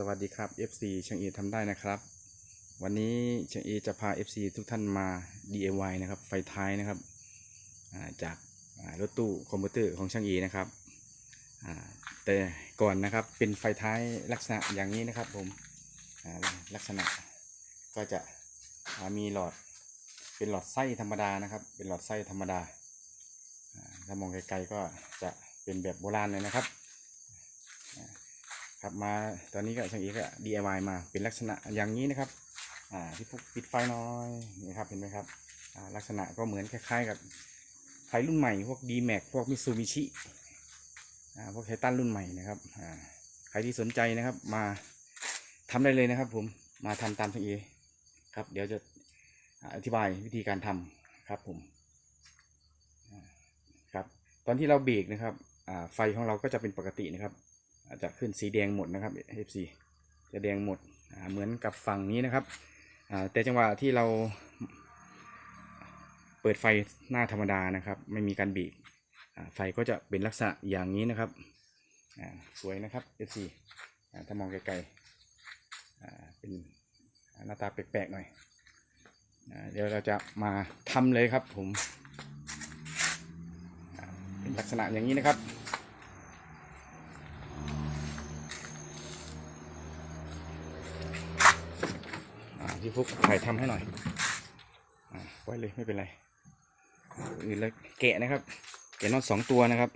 สวัสดีครับ FC ช่างเอทำได้นะครับ วันนี้ช่างเอจะพา FC ทุกท่านมา DIY นะครับ ไฟท้ายนะครับาจาการถตู้คอมพิวเตอร์ของช่างเอนะครับแต่ก่อนนะครับเป็นไฟท้ายลักษณะอย่างนี้นะครับผมลักษณะก็จะมีหลอดเป็นหลอดไส้ธรรมดานะครับ เป็นหลอดไส้ธรรมดาถ้ามองไกลๆก็จะเป็นแบบโบราณเลยนะครับ ครับมาตอนนี้ก็ช่างเอกก็ DIY มาเป็นลักษณะอย่างนี้นะครับอ่าที่ฟุกปิดไฟน้อยนี่ครับเห็นไหมครับอ่าลักษณะก็เหมือนคล้ายๆกับไฟรุ่นใหม่พวก d m a x พวกมิซูบิชิอ่าพวกไททันรุ่นใหม่นะครับอ่าใครที่สนใจนะครับมาทำได้เลยนะครับผมมาทำตามช่างเอครับเดี๋ยวจะอธิบายวิธีการทำครับผมครับตอนที่เราเบรกนะครับอ่าไฟของเราก็จะเป็นปกตินะครับ จจะขึ้นสีแดงหมดนะครับ FC จะแดงหมดเหมือนกับฝั่งนี้นะครับแต่จังหวะที่เราเปิดไฟหน้าธรรมดานะครับ ไม่มีการบีบไฟก็จะเป็นลักษณะอย่างนี้นะครับสวยนะครับ FC ถ้ามองไกลๆเป็นหน้าตาแปลกๆหน่อยเดี๋ยวเราจะมาทำเลยครับผมเป็นลักษณะอย่างนี้นะครับ พี่ฟุกถ่ายทำให้หน่อยอ่าปล่อยเลยไม่เป็นไรอื่นแล้วแกะนะครับ แกะนอตสองตัวนะครับ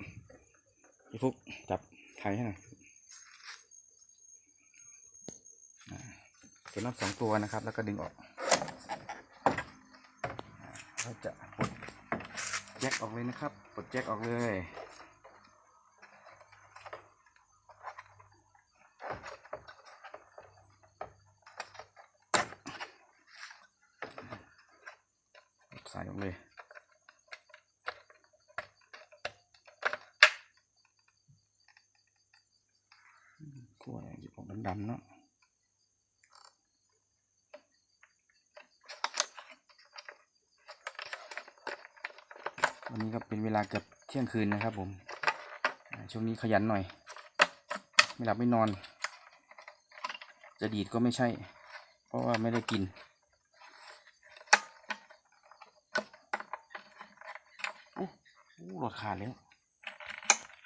พี่ฟุกจับถ่ายให้หน่อยแกะนอตสองตัวนะครับ แล้วก็ดึงออกเราจะปลดแจ็คออกเลยนะครับปลดแจ็คออกเลย ใส่ออกเลยกล้วยหยิบออกดำๆเนาะวันนี้ก็เป็นเวลาเกือบเที่ยงคืนนะครับผม ช่วงนี้ขยันหน่อย ไม่หลับไม่นอน จะดีดก็ไม่ใช่ เพราะว่าไม่ได้กิน โอ้โหหลอดขาดแล้ว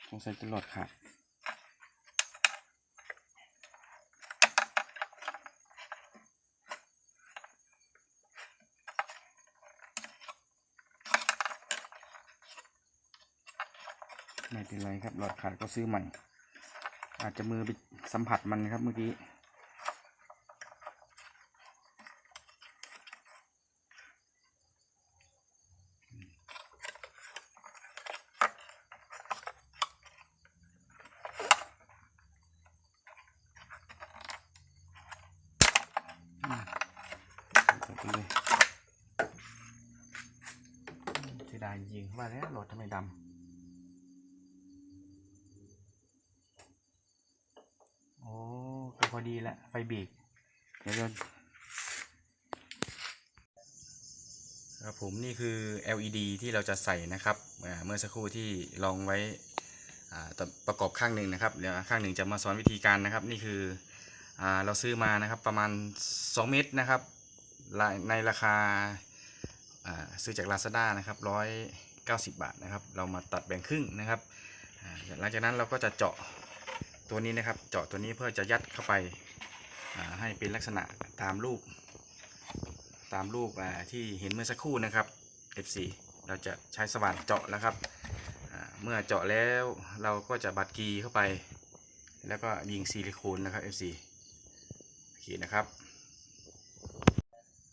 สงสัยจะหลอดขาดไม่เป็นไรครับหลอดขาดก็ซื้อใหม่ อาจจะมือไปสัมผัสมันครับเมื่อกี้ ใส่ไปเลยเสีย ดายจริงว่าแล้วโหลดทำไมดำโอ้ก็พอดีแหละไฟเบรกเดี๋ยวเราครับผมนี่คือ LED ที่เราจะใส่นะครับเมื่อสักครู่ที่ลองไว้ประกอบข้างหนึ่งนะครับเดี๋ยวข้างหนึ่งจะมาสอนวิธีการนะครับ นี่คืออเราซื้อมานะครับประมาณ 2 เม็ดนะครับในราคา ซื้อจาก Lazada นะครับ190บาทนะครับ เรามาตัดแบ่งครึ่งนะครับหลังจากนั้นเราก็จะเจาะตัวนี้นะครับ เจาะตัวนี้เพื่อจะยัดเข้าไปให้เป็นลักษณะตามรูป ตามรูปที่เห็นเมื่อสักครู่นะครับ F4 เราจะใช้สว่านเจาะนะครับ เมื่อเจาะแล้วเราก็จะบัดกีเข้าไป แล้วก็ยิงซิลิโคนนะครับ F4 โอเคนะครับ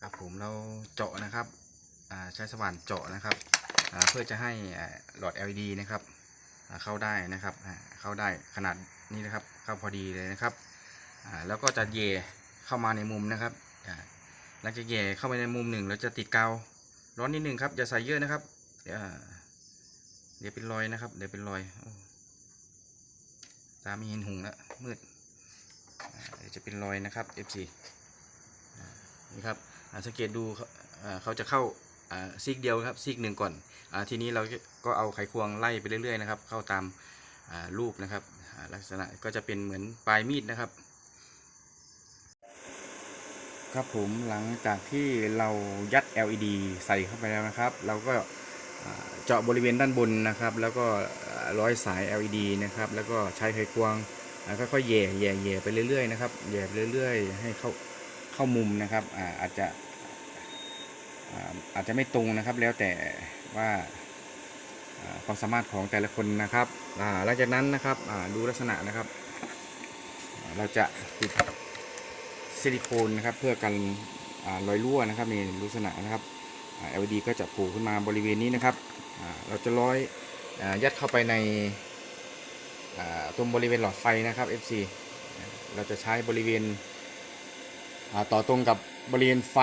ครับผมเราเจาะนะครับ ใช้สว่านเจาะนะครับเพื่อจะให้หลอด LED นะครับเข้าได้นะครับเข้าได้ขนาดนี้นะครับเข้าพอดีเลยนะครับแล้วก็จะเยเข้ามาในมุมนะครับหลังจากเยเข้าไปในมุมหนึ่งเราจะติดกาวร้อนนิดหนึ่งครับอย่าใส่เยอะนะครับเดี๋ยวเดี๋ยวเป็นรอยนะครับ เดี๋ยวเป็นรอยตาไม่เห็นหุงแล้วมืดเดี๋ยวจะเป็นรอยนะครับ FC อ่นี่ครับสังเกตดูเขาจะเข้า ซีกเดียวครับซีกหนึ่งก่อนอทีนี้เราก็เอาไขควงไล่ไปเรื่อยๆนะครับ เข้าตามรูปนะครับ ลักษณะก็จะเป็นเหมือนปลายมีดนะครับ ครับผมหลังจากที่เรายัด LED ใส่เข้าไปแล้วนะครับ เราก็เจาะบริเวณด้านบนนะครับ แล้วก็ร้อยสาย LED นะครับ แล้วก็ใช้ไขควงค่อยๆแย่แย่แย่ไปเรื่อยๆนะครับแย่ไปเรื่อย ๆ ให้เข้าเข้ามุมนะครับอาจจะ อาจจะไม่ตรงนะครับ แล้วแต่ว่าความสามารถของแต่ละคนนะครับหลังจากนั้นนะครับดูลักษณะนะครับ เราจะติดซิลิโคนนะครับ เพื่อกันรอยรั่วนะครับนี่ลักษณะนะครับ LED ก็จะผล่ขึ้นมาบริเวณนี้นะครับเราจะร้อยอยัดเข้าไปในตรงบริเวณหลอดไฟนะครับ FC เราจะใช้บริเวณต่อตรงกับบริเวณไฟ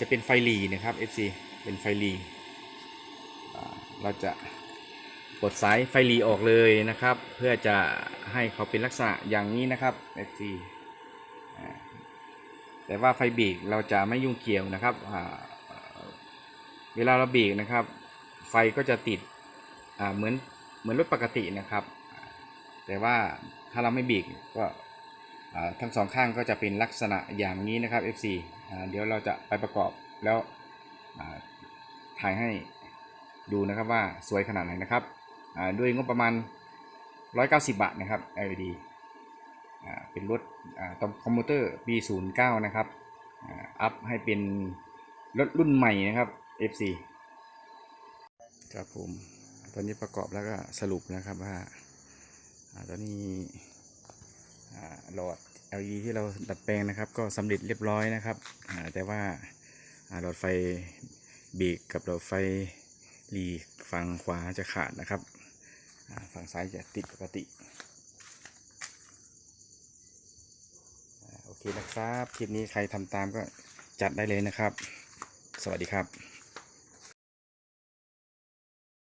จะเป็นไฟหลีนะครับ FC เป็นไฟหลีเราจะกดสายไฟหลีออกเลยนะครับ เพื่อจะให้เขาเป็นลักษณะอย่างนี้นะครับ FC แต่ว่าไฟเบรกเราจะไม่ยุ่งเกี่ยวนะครับ เวลาเราเบรกนะครับ ไฟก็จะติดเหมือนเหมือนรถปกตินะครับ แต่ว่าถ้าเราไม่เบรกก็ ทั้งสองข้างก็จะเป็นลักษณะอย่างนี้นะครับ FC เดี๋ยวเราจะไปประกอบแล้วถ่ายให้ดูนะครับว่าสวยขนาดไหนนะครับด้วยงบประมาณ 190 บาทนะครับ LED เป็นรถอ่าตคอมพิวเตอร์ B09 นะครับอัพให้เป็นรถรุ่นใหม่นะครับ FC ครับผม ตอนนี้ประกอบแล้วก็สรุปนะครับว่าตอนนี้ หลอด LED ที่เราดัดแปลงนะครับ ก็สำเร็จเรียบร้อยนะครับแต่ว่าหลอดไฟเบรกกับหลอดไฟหลีฝั่งขวาจะขาดนะครับฝั่งซ้ายจะติดปกติโอเคนะครับคลิปนี้ใครทำตามก็จัดได้เลยนะครับ สวัสดีครับ